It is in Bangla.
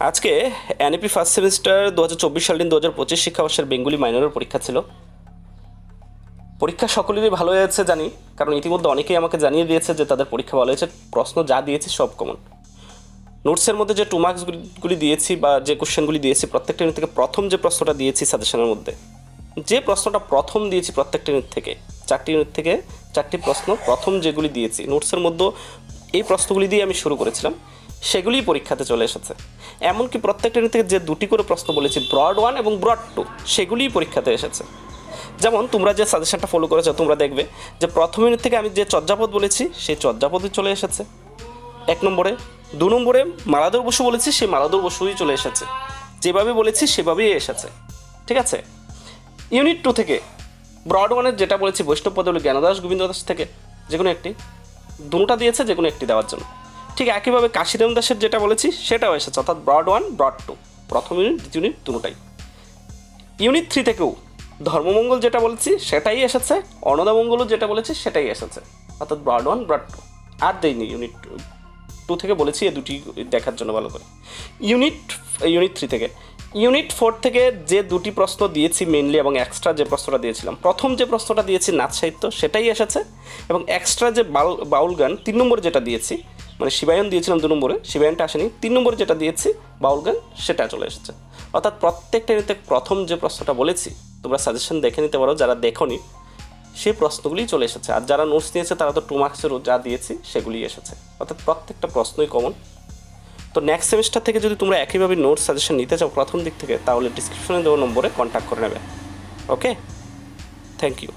আজকে এনএপি ফার্স্ট সেমিস্টার দু হাজার চব্বিশ সাল দিন দু হাজার পঁচিশ শিক্ষাবর্ষের বেঙ্গুলি মাইনরের পরীক্ষা ছিল। পরীক্ষা সকলেরই ভালো হয়েছে জানি, কারণ ইতিমধ্যে অনেকেই আমাকে জানিয়ে দিয়েছে যে তাদের পরীক্ষা ভালো হয়েছে, প্রশ্ন যা দিয়েছে সব কমন নোটসের মধ্যে যে টু মার্কসগুলি দিয়েছি বা যে কোশ্চেনগুলি দিয়েছি, প্রত্যেকটা ইউনিট থেকে প্রথম যে প্রশ্নটা দিয়েছি সাজেশনের মধ্যে, যে প্রশ্নটা প্রথম দিয়েছি প্রত্যেকটা ইউনিট থেকে, চারটি ইউনিট থেকে চারটি প্রশ্ন প্রথম যেগুলি দিয়েছি নোটসের মধ্যে এই প্রশ্নগুলি দিয়ে আমি শুরু করেছিলাম। সেগুলিই পরীক্ষাতে চলে এসেছে। এমনকি প্রত্যেকটা থেকে যে দুটি করে প্রশ্ন বলেছি ব্রড ওয়ান এবং ব্রড টু সেগুলিই পরীক্ষাতে এসেছে। যেমন তোমরা যে সাজেশনটা ফলো করেছ, তোমরা দেখবে যে প্রথম ইউনিট থেকে আমি যে চর্যাপদ বলেছি, সেই চর্যাপদই চলে এসেছে। এক নম্বরে, দু নম্বরে মালাদর বসু বলেছি, সেই মালাদর বসুই চলে এসেছে। যেভাবে বলেছি, সেভাবেই এসেছে। ঠিক আছে? ইউনিট টু থেকে ব্রড ওয়ানের যেটা বলেছি বৈষ্ণব পদল জ্ঞানদাস গোবিন্দ দাস থেকে যে কোনো একটি। দুটা দিয়েছে যে কোনো একটি দেওয়ার জন্য। ঠিক একইভাবে কাশিরাম দাসের যেটা বলেছি, সেটাও এসেছে, অর্থাৎ ব্রড ওয়ান ব্রড টু প্রথম ইউনিট দ্বিতীয় ইউনিট দুটাই ইউনিট থ্রি থেকেও ধর্মমঙ্গল যেটা বলেছি, সেটাই এসেছে, অনদামঙ্গলও যেটা বলেছি, সেটাই এসেছে, অর্থাৎ ব্রড ওয়ান ব্রড টু আর দেয়নি ইউনিট টু টু থেকে বলেছি এই দুটি দেখার জন্য ভালো করে। ইউনিট ইউনিট থ্রি থেকে। ইউনিট ফোর থেকে যে দুটি প্রশ্ন দিয়েছি মেনলি এবং এক্সট্রা যে প্রশ্নটা দিয়েছিলাম, প্রথম যে প্রশ্নটা দিয়েছি নাচ সাহিত্য, সেটাই এসেছে এবং এক্সট্রা যে বাউল বাউল গান, তিন নম্বর যেটা দিয়েছি মানে শিবায়ন দিয়েছিলাম দু নম্বরে, শিবায়নটা আসেনি। তিন নম্বরে যেটা দিয়েছি, বাউল গান, সেটা চলে এসেছে। অর্থাৎ প্রত্যেকটা ইউনিটে প্রথম যে প্রশ্নটা বলেছি, তোমরা সাজেশন দেখে নিতে পারো, যারা দেখোনি, সেই প্রশ্নগুলিই চলে এসেছে। আর যারা নোটস নিয়েছে তারা তো টু মার্কসেরও যা দিয়েছি, সেগুলি এসেছে। অর্থাৎ প্রত্যেকটা প্রশ্নই কমন তো নেক্সট সেমিস্টার থেকে যদি তোমরা একইভাবে নোটস সাজেশন নিতে চাও প্রথম দিক থেকে, তাহলে ডিসক্রিপশনে দেওয়া নম্বরে কন্ট্যাক্ট করে নেবে। Okay thank you